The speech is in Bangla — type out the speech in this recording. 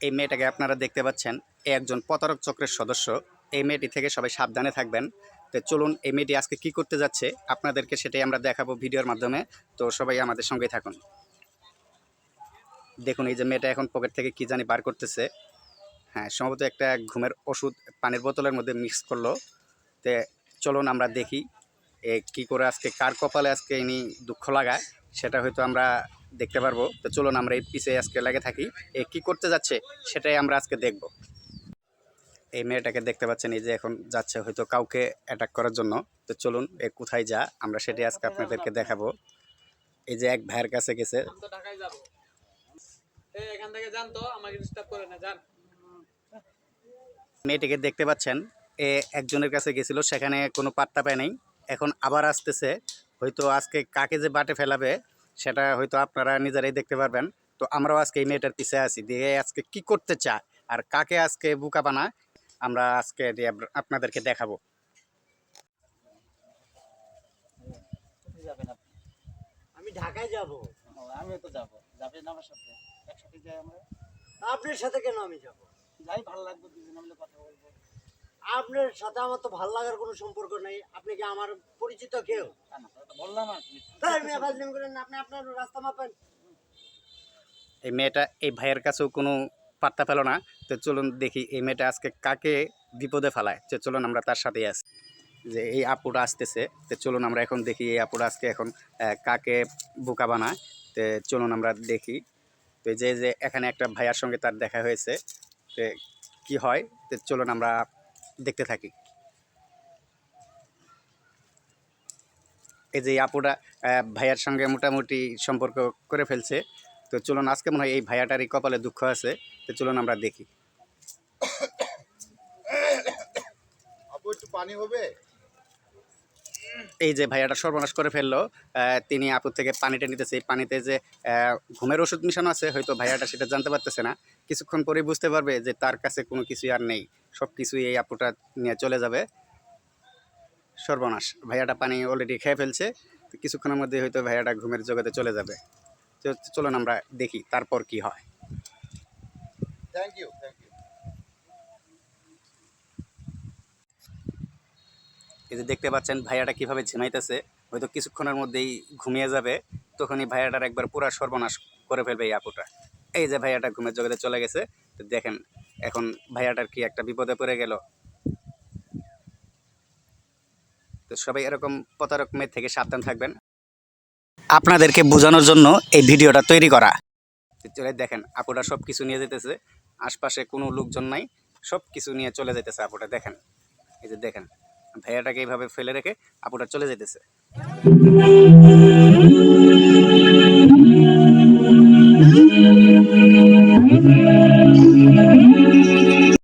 এই মেয়েটাকে আপনারা দেখতে পাচ্ছেন, এ একজন প্রতারক চক্রের সদস্য। এই মেয়েটি থেকে সবাই সাবধানে থাকবেন। তো চলুন, এই মেয়েটি আজকে কি করতে যাচ্ছে, আপনাদেরকে সেটাই আমরা দেখাবো ভিডিওর মাধ্যমে। তো সবাই আমাদের সঙ্গে থাকুন। দেখুন, এই যে মেয়েটা এখন পকেট থেকে কি জানি বার করতেছে। হ্যাঁ সম্ভবত একটা ঘুমের ওষুধ পানির বোতলের মধ্যে মিক্স করল। তে চলুন আমরা দেখি, এ কি করে আজকে, কার কপালে আজকে ইনি দুঃখ লাগায়, সেটা হয়তো আমরা দেখতে পারব। তো চলুন আমরা এই পিছে আজকে লাগে থাকি। এ কি করতে যাচ্ছে সেটাই আমরা আজকে দেখব। এই মেয়েটাকে দেখতে পাচ্ছেন, এই যে এখন যাচ্ছে হয়তো কাউকে অ্যাটাক করার জন্য। তো চলুন, এ কোথায় যা, আমরা সেটাই আজকে আপনাদেরকে দেখাবো। এই যে এক ভাইয়ের কাছে গেছে। মেয়েটিকে দেখতে পাচ্ছেন, এ একজনের কাছে গেছিল, সেখানে কোনো পাত্তা পায় নাই। এখন আবার আসতেছে। হয়তো আজকে কাকে যে বাটে ফেলাবে সেটা হয়তো আপনারা নিজেরাই দেখতে পারবেন। তো আমরাও আজকে এই মেয়েটার পিছে আছি দিয়ে আজকে কি করতে চায় আর কাকে আজকে বুকা বানায় আমরা আজকে আপনাদেরকে দেখাবো। আমি ঢাকায় যাব। ও, আমিও তো যাব। যাবেন আমার সাথে? একসাথে যাই আমরা? আপনার সাথে কেন আমি যাব? যাই ভালো লাগবে দুজন মিলে কথা বলব। আপনার সাথে আমার তো ভালো লাগার কোনো সম্পর্ক নেই। আপনি কি আমার পরিচিত কেউ? বললাম আপনি আপনার রাস্তা মাপেন। এই মেয়েটা এই ভাইয়ের কাছেও কোনো পাত্তা পেল না। তো চলুন দেখি এই মেয়েটা আজকে কাকে বিপদে ফেলায়। তো চলুন আমরা তার সাথেই আছি। যে এই আপুটা আসতেছে তো চলুন আমরা এখন দেখি এই আপুটা আজকে এখন কাকে বোকা বানায়। তো চলুন আমরা দেখি। তো যে যে এখানে একটা ভাইয়ার সঙ্গে তার দেখা হয়েছে তো কি হয়? তো চলুন আমরা দেখতে থাকি। এই যে আপুরা ভাইয়ার সঙ্গে মোটামুটি সম্পর্ক করে ফেলছে। তো চলুন আজকে মনে হয় এই ভাইয়াটারই কপালে দুঃখ আছে তো চলুন আমরা দেখি। একটু পানি হবে? এই যে ভাইয়াটা সর্বনাশ করে ফেলল তিনি আপুর থেকে পানিটা নিতেছে। এই পানিতে যে ঘুমের ওষুধ মিশানো আছে হয়তো ভাইয়াটা সেটা জানতে পারতেছে না। কিছুক্ষণ পরেই বুঝতে পারবে যে তার কাছে কোনো কিছুই আর নেই। সব কিছুই এই আপুটা নিয়ে চলে যাবে। সর্বনাশ। ভাইয়াটা পানি অলরেডি খেয়ে ফেলছে। তো কিছুক্ষণের মধ্যে হয়তো ভাইয়াটা ঘুমের জগতে চলে যাবে। তো চলুন আমরা দেখি তারপর কি হয়। থ্যাংক ইউ থ্যাংক ইউ এই যে দেখতে পাচ্ছেন ভাইয়াটা কীভাবে ঝিমাইতেছে হয়তো কিছুক্ষণের মধ্যেই ঘুমিয়ে যাবে। তখনই ভাইয়াটার একবার পুরা সর্বনাশ করে ফেলবে এই আপুটা। এই যে ভাইয়াটা ঘুমের জগতে চলে গেছে তো দেখেন এখন ভাইয়াটার কি একটা বিপদে পড়ে গেল? তো সবাই এরকম প্রতারক মেয়ে থেকে সাবধান থাকবেন। আপনাদেরকে বোঝানোর জন্য এই ভিডিওটা তৈরি করা। চলে দেখেন, আপুটা সব কিছু নিয়ে যেতেছে। আশপাশে কোনো লোকজন নাই সব কিছু নিয়ে চলে যেতেছে আপুটা, দেখেন। এই যে দেখেন, ভাইয়াটাকে এইভাবে ফেলে রেখে আপুটা চলে যেতেছে।